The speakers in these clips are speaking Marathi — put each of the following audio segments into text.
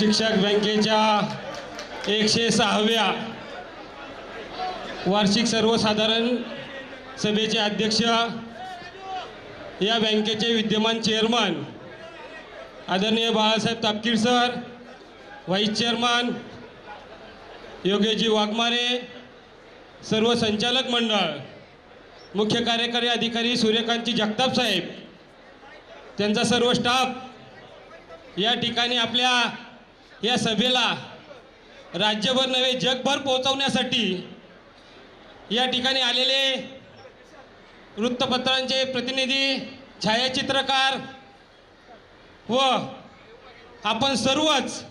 शिक्षक बँकेच्या एकशे सहाव्या वार्षिक सर्वसाधारण सभेचे अध्यक्ष या बँकेचे विद्यमान चेअरमन आदरणीय Balasaheb Tapkir sir vice chairman Yogeshji Waghmare सर्व संचालक मंडळ मुख्य कार्यकारी अधिकारी सूर्यकांतजी जगताप साहेब त्यांचा सर्व स्टाफ या ठिकाणी आपल्या या सभेला राज्यभर नव्हे जगभर पोहोचवण्यासाठी या ठिकाणी आलेले वृत्तपत्रांचे प्रतिनिधी छायाचित्रकार व आपण सर्वच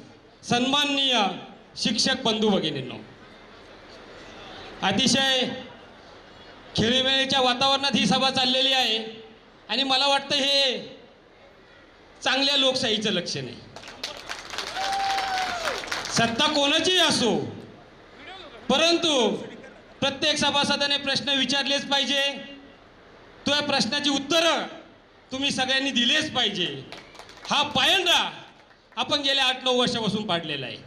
सन्माननीय शिक्षक बंधू भगिनींनो अतिशय खेळीमेळीच्या वातावरणात ही सभा चाललेली आहे आणि मला वाटतं हे चांगल्या लोकशाहीचं लक्षण आहे. सत्ता कोणाचीही असो? परंतु प्रत्येक सभासदाने प्रश्न विचारलेच पाहिजे. तो या प्रश्नाची उत्तरं तुम्ही सगळ्यांनी दिलेच पाहिजे. हा पायंडा आपण गेल्या आठ नऊ वर्षापासून पाडलेला आहे.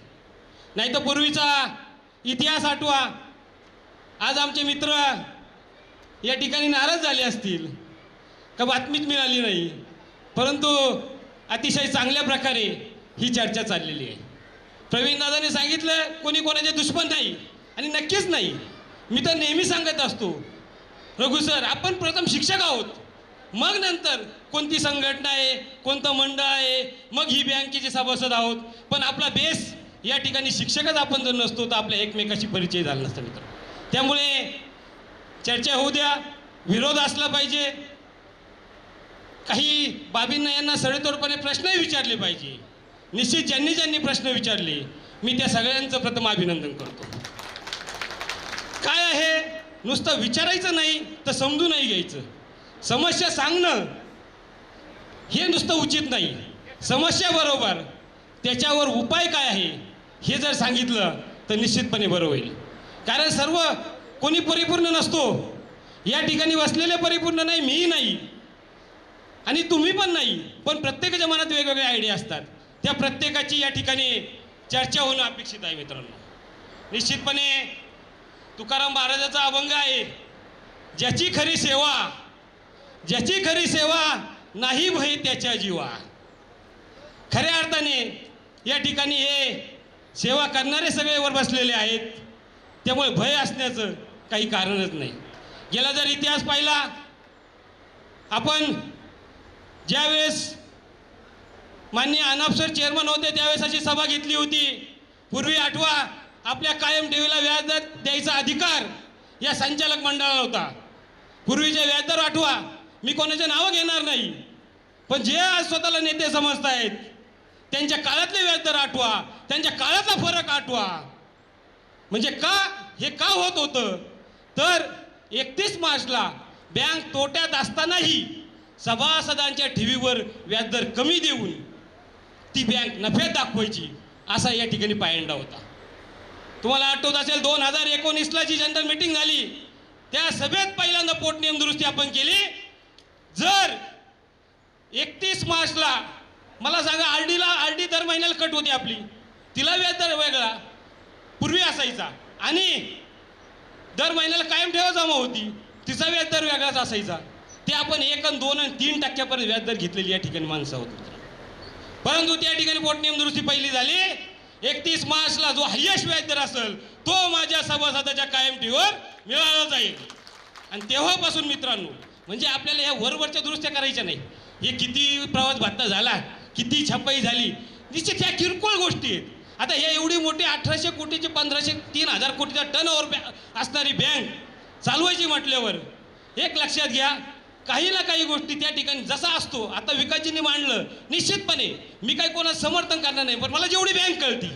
नाही तर पूर्वीचा इतिहास आठवा. आज आमचे मित्र या ठिकाणी नाराज झाले असतील. का बातमीच मिळाली नाही? परंतु अतिशय चांगल्या प्रकारे ही चर्चा चाललेली आहे. प्रवीण दादांनी सांगितलं कोणी कोणाचे दुश्मन नाही आणि नक्कीच नाही. मी तर नेहमी सांगत असतो रघु सर आपण प्रथम शिक्षक आहोत. मग नंतर कोणती संघटना आहे कोणतं मंडळ आहे मग ही बँकेचे सभासद आहोत. पण आपला बेस या ठिकाणी शिक्षकच आपण जर नसतो तर आपल्या एकमेकाशी परिचय झाला नसता मित्र. त्यामुळे चर्चा होऊ द्या विरोध असला पाहिजे. काही बाबींना यांना सडेतोडपणे प्रश्नही विचारले पाहिजे. निश्चित ज्यांनी ज्यांनी प्रश्न विचारले मी त्या सगळ्यांचं प्रथम अभिनंदन करतो. काय आहे? नुसतं विचारायचं नाही तर समजूनही घ्यायचं. समस्या सांगणं हे नुसतं उचित नाही. समस्याबरोबर त्याच्यावर उपाय काय आहे हे जर सांगितलं तर निश्चितपणे बरं होईल. कारण सर्व कोणी परिपूर्ण नसतो. या ठिकाणी बसलेले परिपूर्ण नाही मीही नाही. आणि तुम्ही पण नाही पण प्रत्येकाच्या मनात वेगवेगळे आयडिया असतात. त्या प्रत्येकाची या ठिकाणी चर्चा होणं अपेक्षित आहे मित्रांनो. निश्चितपणे तुकाराम महाराजाचा अभंग आहे ज्याची खरी सेवा ज्याची खरी सेवा नाही भय त्याच्या जीवा. खऱ्या अर्थाने या ठिकाणी हे सेवा करणारे सगळे वर बसलेले आहेत त्यामुळे भय असण्याचं काही कारणच नाही. गेला जर इतिहास पाहिला आपण ज्यावेळेस माननीय अनाप सर चेअरमन होते त्यावेळेस अशी सभा घेतली होती. पूर्वी आठवा आपल्या कायम ठेवीला व्याजदर द्यायचा अधिकार या संचालक मंडळाला होता. पूर्वीचे व्याजदर आठवा मी कोणाचे नावं घेणार नाही. पण जे आज स्वतःला नेते समजत आहेत त्यांच्या काळातले व्याजदर आठवा त्यांच्या काळातला फरक आठवा. म्हणजे का हे का होत होतं? तर एकतीस मार्चला बँक तोट्यात असतानाही सभासदांच्या ठेवीवर व्याजदर कमी देऊन ती बँक नफ्यात दाखवायची असा या ठिकाणी पायंडा होता. तुम्हाला आठवत असेल दोन हजार एकोणीसला जी जनरल मीटिंग झाली त्या सभेत पहिल्यांदा पोटनियम दुरुस्ती आपण केली. जर एकतीस मार्चला मला सांगा आर डीला आर डी दर महिन्याला कट होती आपली. तिला व्याजदर वेगळा पूर्वी असायचा. आणि दर महिन्याला कायम ठेवा जमा होती तिचा व्याजदर वेगळाच असायचा. ते आपण एक आणि दोन आणि तीन टक्क्यापर्यंत व्याजदर घेतलेली या ठिकाणी माणसं होती. परंतु त्या ठिकाणी पोटनियम दुरुस्ती पहिली झाली. एकतीस मार्चला जो हायेस्ट व्याजदर असेल तो माझ्या सभासदाच्या कायम मिळाला जाईल. आणि तेव्हापासून मित्रांनो म्हणजे आपल्याला ह्या वरवरच्या दुरुस्त्या करायच्या नाही. हे किती प्रवास भत्ता झाला किती छपाई झाली निश्चित ह्या किरकोळ गोष्टी आहेत. आता हे एवढी मोठी अठराशे कोटीची पंधराशे तीन हजार कोटीचा टर्न ओव्हर असणारी बँक चालवायची म्हटल्यावर एक लक्षात घ्या काही ना काही गोष्टी त्या ठिकाणी जसा असतो आता विकाजींनी मांडलं निश्चितपणे मी काही कोणाचं समर्थन करणार नाही पण मला जेवढी बँक कळती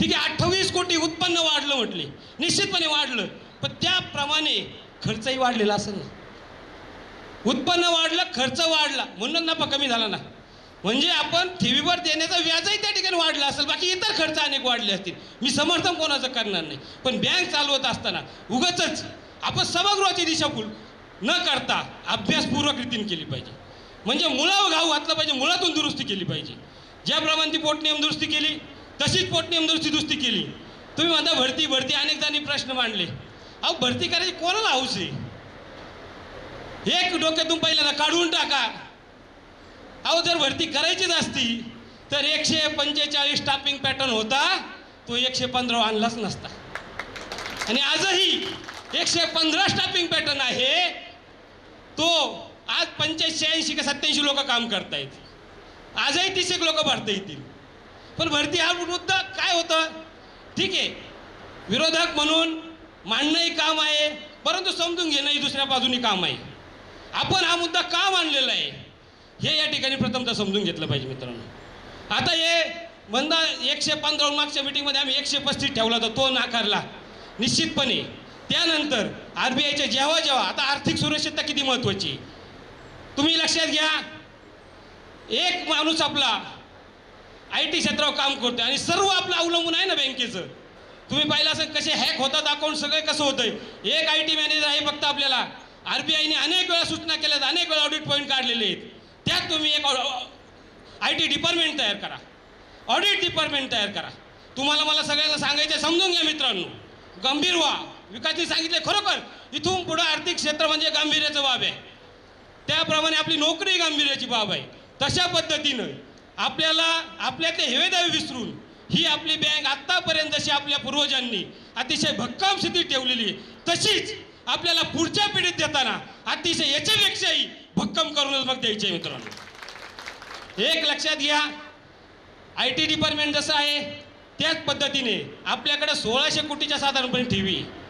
ठीक आहे अठ्ठावीस कोटी उत्पन्न वाढलं म्हटले निश्चितपणे वाढलं पण त्याप्रमाणे खर्चही वाढलेला असेल नाही उत्पन्न वाढलं खर्च वाढला म्हणून नफा कमी झाला ना. म्हणजे आपण ठेवीवर देण्याचा व्याजही त्या ठिकाणी वाढलं असेल बाकी इतर खर्च अनेक वाढले असतील. मी समर्थन कोणाचं करणार नाही. पण बँक चालवत असताना उगाच आपण सभागृहाची दिशाभूल न करता अभ्यासपूर्वक रीतीने केली पाहिजे. म्हणजे मुळावर घाऊ घातला पाहिजे मुळातून दुरुस्ती केली पाहिजे. ज्याप्रमाणे ती पोटनियम दुरुस्ती केली तशीच पोटनियम दुरुस्ती दुरुस्ती केली. तुम्ही म्हणता भरती भरती अनेकदानी प्रश्न मांडले. अहो भरती करायची कोणाला हौस आहे? एक डोक्यातून पहिल्यांदा काढून टाका. अहो जर भरती करायचीच असती तर एकशे पंचेचाळीस स्टाफिंग पॅटर्न होता तो एकशे पंधरा आणलाच नसता. आणि आजही एकशे पंधरा स्टाफिंग पॅटर्न आहे तो आज पंच्याऐंशी का सत्याऐंशी लोक काम करतायत. आजही तीस एक लोक भरता येतील. पण भरती हा मुद्दा काय होतं? ठीक आहे. विरोधक म्हणून मांडणंही काम आहे परंतु समजून घेणंही दुसऱ्या बाजूनी काम आहे. आपण हा मुद्दा का मांडलेला आहे? हे या ठिकाणी प्रथमतः समजून घेतलं पाहिजे मित्रांनो. आता हे बंदा एकशे पंधरा मागच्या मिटिंगमध्ये आम्ही एकशे पस्तीस ठेवला होता तो नाकारला. निश्चितपणे. त्यानंतर आर बी आयच्या जेव्हा जेव्हा आता आर्थिक सुरक्षितता किती महत्त्वाची तुम्ही लक्षात घ्या एक माणूस आपला आय टी क्षेत्रावर काम करतोय आणि सर्व आपलं अवलंबून आहे ना बँकेचं. तुम्ही पाहिलं असं कसे हॅक होतात अकाउंट सगळे कसं होतंय? एक आय टी मॅनेजर आहे फक्त आपल्याला. आर बी आयने अनेक वेळा सूचना केल्यात अनेक वेळा ऑडिट पॉईंट काढलेले आहेत. त्यात तुम्ही एक आय टी डिपार्टमेंट तयार करा. ऑडिट डिपार्टमेंट तयार करा. तुम्हाला मला सगळ्यांना सांगायचं समजून घ्या मित्रांनो. गंभीर व्हा. विकासजी सांगितले खरोखर इथून पुढं आर्थिक क्षेत्र म्हणजे गांभीर्याचं बाब आहे. त्याप्रमाणे आपली नोकरी गांभीर्याची बाब आहे. तशा पद्धतीनं आपल्याला आपल्यातले हेवेदावे विसरून ही आपली बँक आत्तापर्यंत जशी आपल्या पूर्वजांनी अतिशय भक्कम स्थितीत ठेवलेली आहे तशीच आपल्याला पुढच्या पिढीत देताना अतिशय याच्यापेक्षाही भक्कम करूनच मग द्यायचे मित्रांनो. एक लक्षात घ्या आय टी डिपार्टमेंट जसं आहे त्याच पद्धतीने आपल्याकडे सोळाशे कोटीच्या साधारणपणे ठेवी. आहे.